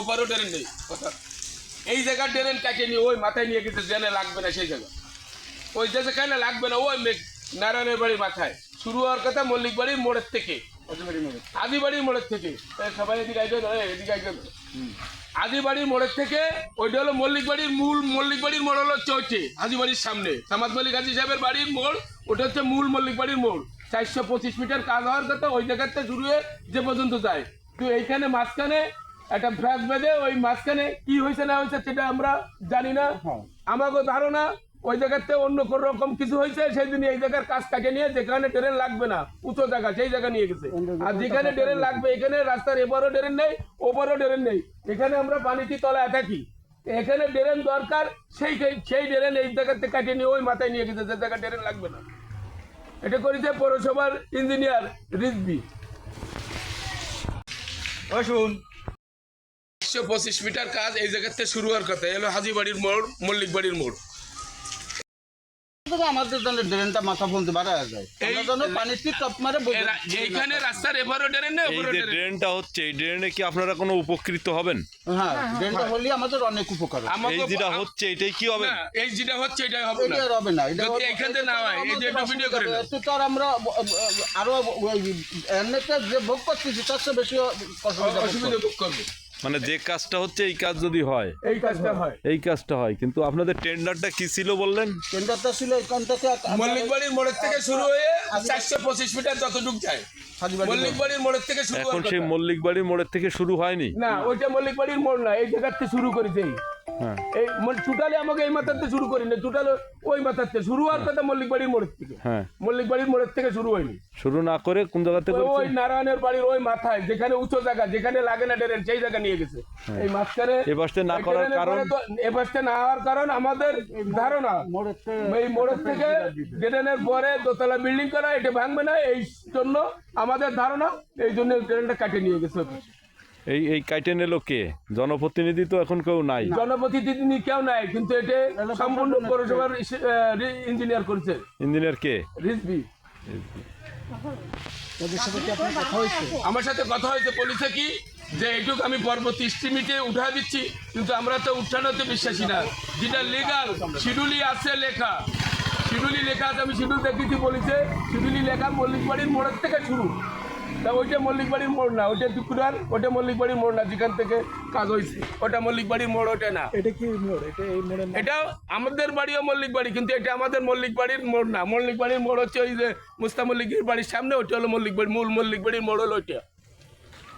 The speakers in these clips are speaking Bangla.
ওপারও ড্রেন নেই কথা এই জায়গার ড্রেন কাকে নিয়ে, ওই মাথায় নিয়ে গেছে জেনে লাগবে না সেই জায়গা। ওই যে যেখানে লাগবে না, ওই নারায়ণের বাড়ি মাথায়। শুরু হওয়ার কথা মল্লিক বাড়ির মোড়ের থেকে। আদিবাড়ির মোড়ের থেকে। সবাই এদিকে আইতে এদিকে আইতে দাও। আদিবাড়ির মোড়ের থেকে, ওইটা হলো মল্লিক বাড়ির মূল, মল্লিক বাড়ির মোড় হলো চৌচে আদিবাড়ির সামনে। সামাদ মালিক হাজি সাহেবের বাড়ির মোড়, ওটা হচ্ছে মূল মল্লিক বাড়ির মোড়। চারশো পঁচিশ মিটার কাজ হওয়ার কথা ওই জায়গাতে শুরু হয়ে যে পর্যন্ত যায়। তো এইখানে মাঝখানে একটা ফ্ল্যাগ বেঁধে ওই মাঝখানে কি হয়েছে না হয়েছে সেটা আমরা জানি না। আমাকে ধারণা ওই জায়গাতে অন্য কোন রকম কিছু হয়েছে সেই জন্য এই জায়গার কাজ কাকে নিয়ে যেখানে ট্রেন লাগবে না উঁচু জায়গা সেই জায়গা নিয়ে গেছে। আর যেখানে ট্রেন লাগবে এখানে রাস্তার এবারও ট্রেন নেই ওপারও ট্রেন নেই। এখানে আমরা পানিটি তলায় থাকি এখানে ড্রেন দরকার সেই সেই ড্রেন এই জায়গাতে কাটিয়ে নিয়ে ওই মাথায় নিয়ে গেছে যে জায়গা ড্রেন লাগবে না। এটা করেছে পৌরসভার ইঞ্জিনিয়ার রিজবি শুন একশো পঁচিশ মিটার কাজ এই জায়গাতে শুরু হওয়ার কথা। এলো হাজিবাড়ির মোড় মল্লিক বাড়ির মোড় আমাদের জন্য ড্রেনটা মাথা বলতে পারা যায় এই- আমরা জন্য পানির টিপ টপ মারে এইখানে রাস্তার এবারও ড্রেন নেই এই যে ড্রেনটা হচ্ছে এই ড্রেনে কি আপনারা কোনো উপকৃত হবেন? হ্যাঁ ড্রেনটা হলে আমাদের অনেক উপকার হবে। এই যেটা হচ্ছে এটাই কি হবে? এই যেটা হচ্ছে এটাই হবে না। এটা হবে না এটা যদি হবে- না হয়, এই যে একটু ভিডিও করে তো আর আমরা আরও এমনিতে যে ভোগ করতেছি তার চেয়ে বেশি অসুবিধা ভোগ করব। মানে যে কাজটা হচ্ছে এই কাজ যদি হয়। এই কাজটা হয়। এই কাজটা হয়। কিন্তু আপনাদের টেন্ডারটা কি ছিল বললেন? টেন্ডারটা ছিল এখান থেকে মল্লিক বাড়ির মোড়ের থেকে শুরু হয়ে চারশো পঁচিশ মিটার যতটুকু যায়। মল্লিক বাড়ির মোড়ের থেকে শুরু এখন সেই মল্লিক বাড়ির মোড়ের থেকে শুরু হয়নি? না ওইটা মল্লিক বাড়ির মোড় না এই জায়গাতে শুরু করেছে। এই। হ্যাঁ। এই টোটালি আমাকে এই মাথাতে শুরু করি না টোটাল ওই মাথাতে। শুরু হওয়ার কথা মল্লিক বাড়ির মোড়ের থেকে। হ্যাঁ। মল্লিক বাড়ির মোড়ের থেকে শুরু হয়নি। শুরু না করে কোন জায়গাতে ওই- ওই নারায়ণের বাড়ির ওই মাথায় যেখানে উঁচু জায়গা যেখানে লাগে না ড্রেন সেই জায়গা নিয়ে গেছে। এই মাঝখানে না করার কারণ? না হওয়ার কারণ আমাদের ধারণা। এই মোড়ের থেকে ড্রেনের পরে দোতলা বিল্ডিং করা এটা ভাঙবে না। এই জন্য আমাদের ধারণা এই জন্য ড্রেনটা কাটে নিয়ে গেছে। এই এই কাইটেন এলো কে জনপ্রতিনিধি তো এখন কেউ নাই। জনপ্রতিনিধি কেউ নাই কিন্তু এটা সম্পূর্ণ পৌরসভার ইঞ্জিনিয়ার করছে। ইঞ্জিনিয়ার কে? রিজবি আমার সাথে কথা হয়েছে পুলিশে কি যে এইটুক আমি পরবর্তী স্টিমিটে উঠা দিচ্ছি কিন্তু আমরা তো উঠানোতে বিশ্বাসী না। যেটা লিগাল শিডুলি আছে লেখা। শিডুলি লেখা আছে আমি শিডিউল দেখেছি বলেছে শিডুলি লেখা মল্লিক বাড়ির মোড়ের থেকে শুরু। তা ওইটা মল্লিক বাড়ির মোড় না ওইটা টুকুরার ওটা মল্লিক বাড়ির মোড় না যেখান থেকে কাজ হয়েছে ওটা মল্লিক বাড়ির মোড় ওটা না। এটা কি মোড়? এটা এই মোড়ের এটা আমাদের বাড়িও মল্লিক বাড়ি কিন্তু এটা আমাদের মল্লিক বাড়ির মোড় না। মল্লিক বাড়ির মোড় হচ্ছে ওই যে মুস্তা মল্লিকের বাড়ির সামনে ওইটা হলো মল্লিক বাড়ি মূল মল্লিক বাড়ির মোড় হলো ওইটা।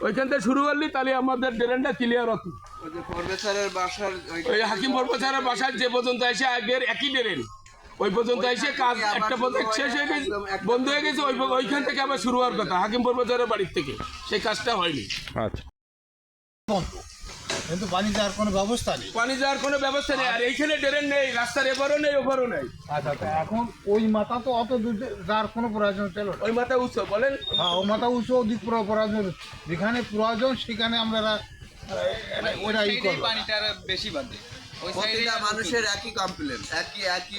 ওইখান থেকে শুরু করলি তাহলে আমাদের ড্রেনটা ক্লিয়ার হতো। প্রফেসরের বাসার ওই- ওই হাকিম প্রফেসরের বাসার যে পর্যন্ত এসে আগের একই ড্রেন। ওই পর্যন্ত এসে কাজ একটা পর্যন্ত শেষ হয়ে গেছে বন্ধ হয়ে গেছে ওই ওইখান থেকে আবার শুরু হওয়ার কথা। হাকিম প্রফেসরের বাড়ির থেকে। সেই কাজটা হয়নি। আচ্ছা। কিন্তু পানি যাওয়ার কোনো ব্যবস্থা নেই। পানি যাওয়ার কোনো ব্যবস্থা নেই। আর এইখানে ড্রেন নেই রাস্তার এবারও নেই ওপারও নেই। আচ্ছা তা এখন ওই মাথা তো অত দূর যাওয়ার কোনো প্রয়োজন ছিল ওই মাথা উৎসব বলেন। হ্যাঁ ও মাথা উঁচু অধিক প্রয়োজন। যেখানে প্রয়োজন সেখানে আমরা ওরা ই পানিটা বেশি বাঁধে ওই প্রতিটা মানুষের একই কমপ্লেন একই একই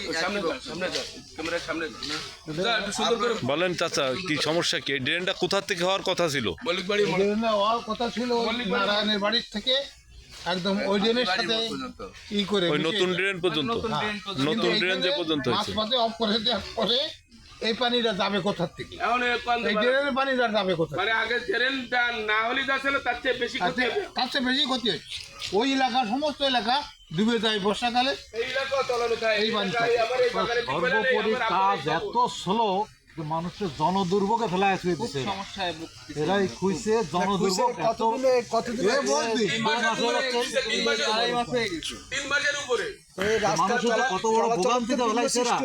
বলেন চাচা কি সমস্যা কি? ড্রেনটা কোথা থেকে হওয়ার কথা ছিল? মল্লিক বাড়ি হওয়ার কথা ছিল নারায়ণের বাড়ির থেকে। একদম ওই ড্রেনের সাথে ই করে ওই নতুন ড্রেন পর্যন্ত? নতুন হ্যাঁ। ড্রেন পর্যন্ত। নতুন ড্রেন যে পর্যন্ত হয়েছে। মাঝপথে অফ করে দেওয়ার পরে এই পানিটা যাবে কোথার থেকে? এখন এই ড্রেনের পানিটা যাবে কোথায় মানে আগে ট্রেনটা না হলে যা ছিল তার চেয়ে বেশি ক্ষতি হবে। তার চেয়ে বেশি ক্ষতি হচ্ছে। ওই এলাকার সমস্ত এলাকা ডুবে যায় বর্ষাকালে। এই সর্বোপরি কাজ এত স্লো মানুষের জনদুর্ভোগে। সমস্যায় ভুগতেছে। এরাই খুঁজছে জনদুর্ভোগ মানুষের কত বড় ভোগান্তিতে ফেলাইছে এরা।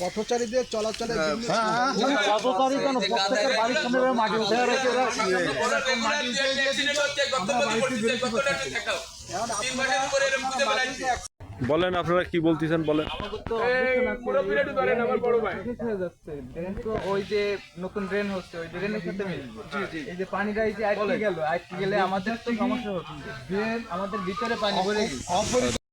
পথচারীদের চলাচলের জন্য হ্যাঁ, কত কেন? প্রত্যেকের বাড়ির সামনে মাটি উঠে বেড়াচ্ছে। বলেন আপনারা কি বলতেছেন বলেন। হয়ে ওই যে নতুন ড্রেন হচ্ছে ওই ড্রেনের সাথে মিলবে এই যে পানিটা এই যে আটকে গেল আটকে গেলে আমাদের তো সমস্যা হচ্ছে ড্রেন আমাদের ভিতরে পানি ভরে গেছে অপরিচিত